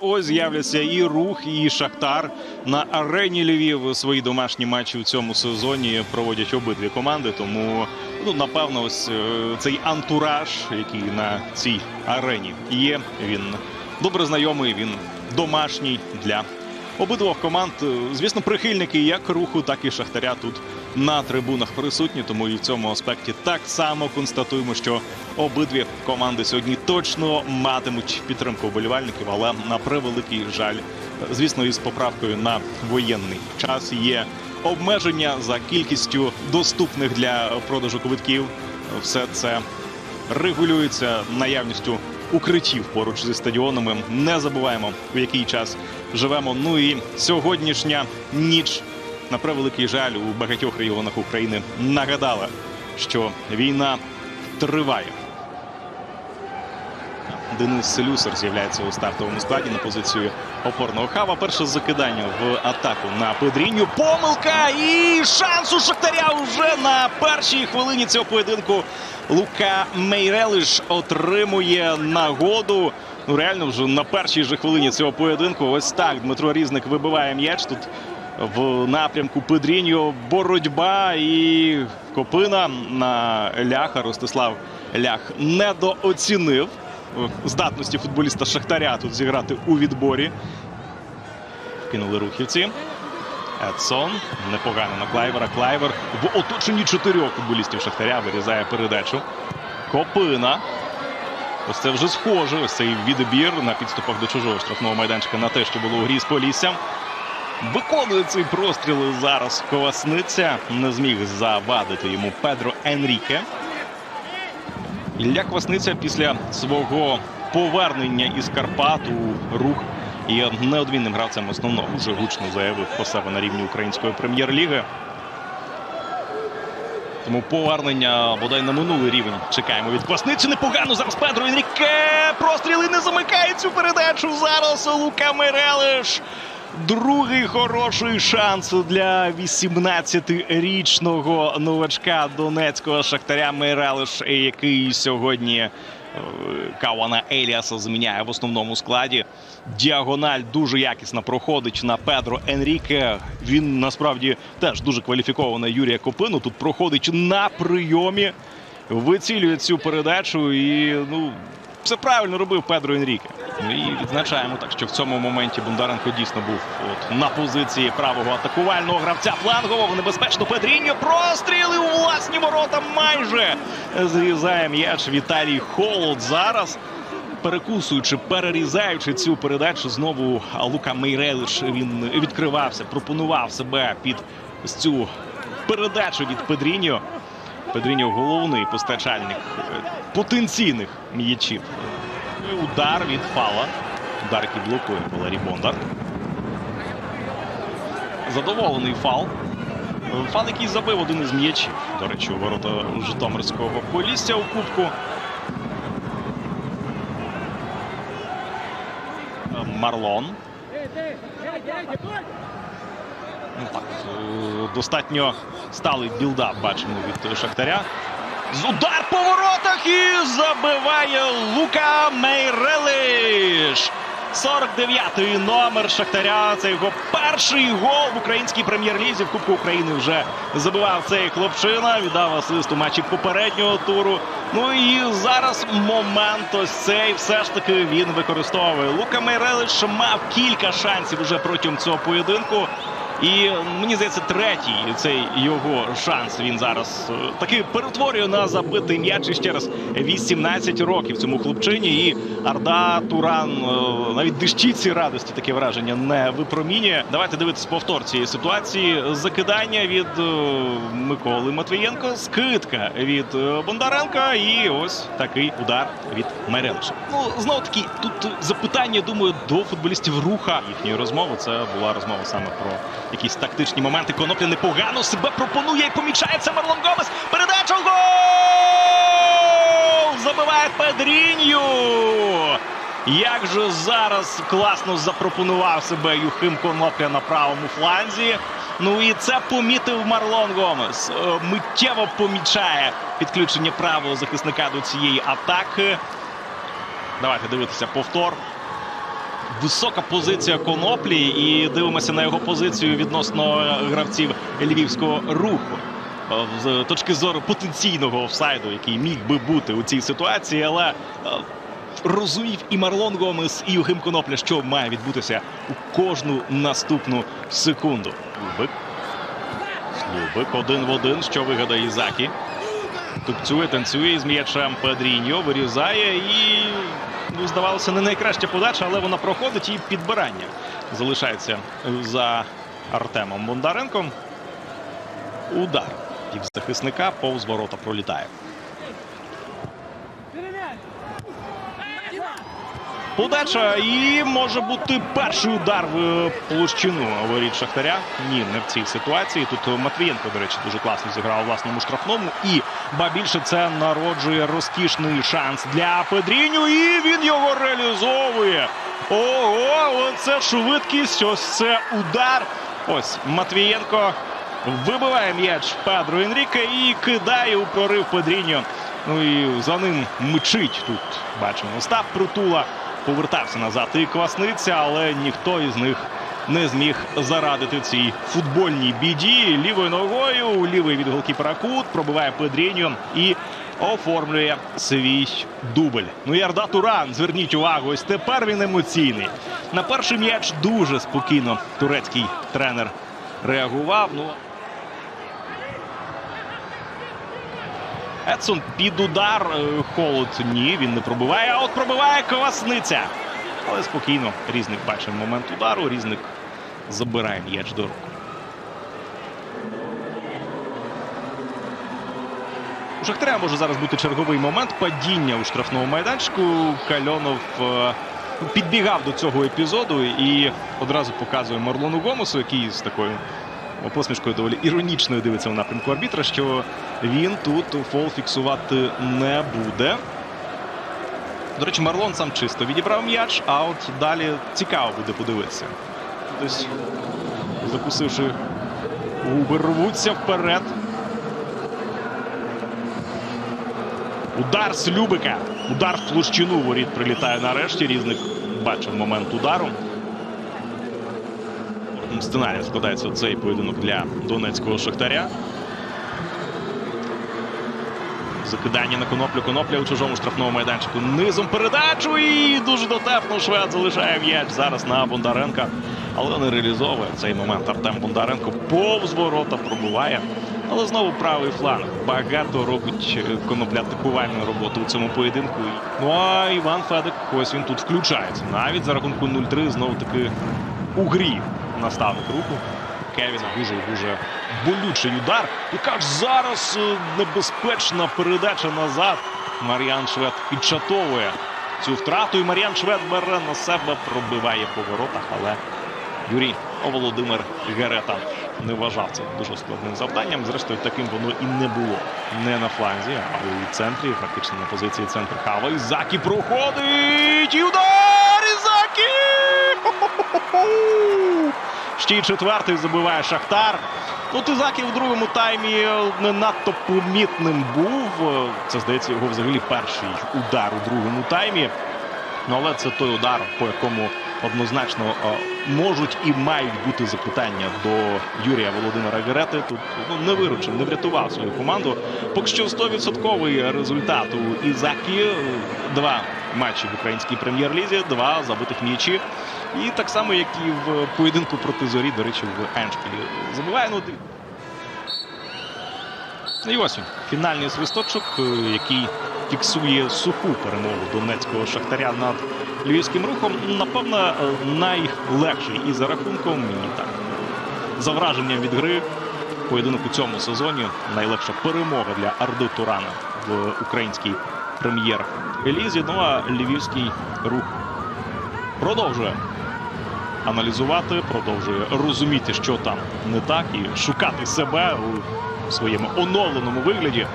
Ось з'являться і рух, і Шахтар на арені Львів свої домашні матчі в цьому сезоні проводять обидві команди. Тому ну напевно, ось е, цей антураж, який на цій арені є, він добре знайомий. Він домашній для обидвох команд. Е, Звісно, прихильники як руху, так і шахтаря тут на трибунах присутні. Тому і в цьому аспекті так само констатуємо, що обидві команди сьогодні точно матимуть підтримку вболівальників, але на превеликий жаль, звісно, із поправкою на воєнний час є обмеження за кількістю доступних для продажу квитків. Все це регулюється наявністю укриттів поруч зі стадіонами. Не забуваємо, в який час живемо. Ну і сьогоднішня ніч, на превеликий жаль, у багатьох регіонах України нагадала, що війна триває. Денис Селюсер з'являється у стартовому складі на позицію опорного хава. Перше закидання в атаку на Педріню. Помилка і шанс у Шахтаря вже на першій хвилині цього поєдинку. Лука Мейрелиш отримує нагоду. Ну реально вже на першій же хвилині цього поєдинку. Ось так Дмитро Різник вибиває м'яч тут в напрямку Педріньо. Боротьба і Копина на ляха. Ростислав Лях недооцінив здатності футболіста Шахтаря тут зіграти у відборі. Кинули рухівці. Едсон непогано на Клайвера. Клайвер в оточенні чотирьох футболістів Шахтаря вирізає передачу. Копина. Ось це вже схоже. Ось цей відбір на підступах до чужого штрафного майданчика на те, що було у грі з Поліссям. Виконує цей простріл зараз Ковасниця. Не зміг завадити йому Педро Енріке. Ілля Квасниця після свого повернення із Карпат у рух є неодмінним гравцем основного. Уже гучно заявив про себе на рівні української прем'єр-ліги. Тому повернення бодай на минулий рівень чекаємо від Квасниці. Непогано зараз Педро Енріке. Простріли не замикає цю передачу. Зараз Лука Мерелиш. Другий хороший шанс для 18-річного новачка донецького шахтаря Мейрелиш, який сьогодні е, Кауана Еліаса зміняє в основному складі. Діагональ дуже якісно проходить на Педро Енріке. Він насправді теж дуже кваліфікований Юрія Копину. Тут проходить на прийомі, вицілює цю передачу і ну. Все правильно робив Педро Енріке. Ну і відзначаємо так, що в цьому моменті Бондаренко дійсно був от на позиції правого атакувального гравця флангового. Небезпечно Педріньо. Простріли у власні ворота майже зрізає м'яч Віталій Холод зараз. Перекусуючи, перерізаючи цю передачу, знову Лука Мейрелиш він відкривався, пропонував себе під цю передачу від Педріньо. Педріньо головний постачальник е, потенційних м'ячів. Удар від фала. Удар, який блокує Валерій Бондар. Задоволений фал. Фал, який забив один із м'ячів. До речі, у ворота Житомирського полісся у кубку. Е, Марлон. Ну, так, е, достатньо сталий білдап бачимо від Шахтаря. З удар по воротах і забиває Лука Мейрелиш. 49-й номер Шахтаря. Це його перший гол в українській прем'єр-лізі. В Кубку України вже забивав цей хлопчина. Віддав асист у матчі попереднього туру. Ну і зараз момент ось цей все ж таки він використовує. Лука Мейрелиш мав кілька шансів уже протягом цього поєдинку. І мені здається, третій цей його шанс він зараз е, таки перетворює на забитий м'яч і ще раз 18 років цьому хлопчині. І Арда Туран е, навіть дещиці радості таке враження не випромінює. Давайте дивитися повтор цієї ситуації. Закидання від е, Миколи Матвієнко, скидка від Бондаренка. І ось такий удар від Мерелиша. Ну знову таки, тут запитання, думаю, до футболістів руха їхньої розмови. Це була розмова саме про якісь тактичні моменти. Конопля непогано себе пропонує і помічається Марлон Гомес. Передача гол! Забиває Педрінью. Як же зараз класно запропонував себе Юхим Конопля на правому фланзі. Ну і це помітив Марлон Гомес. Е, Миттєво помічає підключення правого захисника до цієї атаки. Давайте дивитися повтор. Висока позиція коноплі, і дивимося на його позицію відносно гравців львівського руху. Е, З точки зору потенційного офсайду, який міг би бути у цій ситуації, але е, розумів і Марлон Гомес, і Юхим Конопля, що має відбутися у кожну наступну секунду. Слубик. Один в один, що вигадає Ізакі. Тупцює, танцює з м'ячем Педріньо, вирізає і, ну, здавалося, не найкраща подача, але вона проходить і підбирання залишається за Артемом Бондаренком. Удар півзахисника повз ворота пролітає. Подача і може бути перший удар в е, площину воріт Шахтаря. Ні, не в цій ситуації. Тут Матвієнко, до речі, дуже класно зіграв власному штрафному. І ба більше це народжує розкішний шанс для Педріню. І він його реалізовує. Ого, оце швидкість. Ось це удар. Ось Матвієнко вибиває м'яч Педро Енріке і кидає у прорив Педріньо. Ну і за ним мчить тут. Бачимо Остап Притула. Повертався назад і Квасниця, але ніхто із них не зміг зарадити цій футбольній біді. Лівою ногою, лівий від голкіпера Кут, пробиває Педріньо і оформлює свій дубль. Ну і Арда Туран, зверніть увагу, ось тепер він емоційний. На перший м'яч дуже спокійно турецький тренер реагував. Ну Едсон під удар. Е, Холод ні, він не пробиває. А от пробиває Квасниця. Але спокійно. Різник бачив момент удару. Різник забирає м'яч до рук. У Шахтаря може зараз бути черговий момент падіння у штрафному майданчику. Кальонов е, підбігав до цього епізоду і одразу показує Марлону Гомесу, який з такою посмішкою доволі іронічною дивиться в напрямку арбітра, що він тут фол фіксувати не буде. До речі, Марлон сам чисто відібрав м'яч, а от далі цікаво буде подивитися. Десь закусивши губи, рвуться вперед. Удар з Любика. Удар в площину воріт прилітає нарешті. Різник бачив момент удару. Сценарій складається цей поєдинок для донецького шахтаря. Закидання на коноплю. Конопля у чужому штрафному майданчику. Низом передачу і дуже дотепно швед залишає м'яч зараз на Бондаренка. Але не реалізовує цей момент. Артем Бондаренко повз ворота пробуває. Але знову правий фланг. Багато робить е, конопля атакувальну роботу у цьому поєдинку. Ну а Іван Федик, ось він тут включається. Навіть за рахунку 0-3 знову таки у грі наставник руху. Кевіна дуже дуже болючий удар. Яка ж зараз е, небезпечна передача назад. Мар'ян Швед підчатовує цю втрату. І Мар'ян Швед бере на себе, пробиває по воротах, але Юрій Володимир Герета не вважав це дуже складним завданням. Зрештою, таким воно і не було. Не на фланзі, а у центрі, практично на позиції центр Хава. Ізакі проходить! І удар! Ізакі! Хо-хо-хо-хо! Ще й четвертий забиває Шахтар. Ну, Тизакі в другому таймі не надто помітним був. Це, здається, його взагалі перший удар у другому таймі. Ну, але це той удар, по якому однозначно е, можуть і мають бути запитання до Юрія Володимира Герети. Тут ну, не виручив, не врятував свою команду. Поки що 100% результат у Ізакі. Два матчі в українській прем'єр-лізі, два забитих м'ячі. І так само, як і в поєдинку проти зорі, до речі, в Еншпілі. Забуває, ну. І ось він, фінальний свисточок, е, який фіксує суху перемогу донецького шахтаря над львівським рухом. Напевно, е, найлегший і за рахунком, і так. За враженням від гри. Поєдинок у цьому сезоні найлегша перемога для Арди Турана в українській прем'єр-лізі. Ну а львівський рух продовжує аналізувати, продовжує розуміти, що там не так, і шукати себе у своєму оновленому вигляді.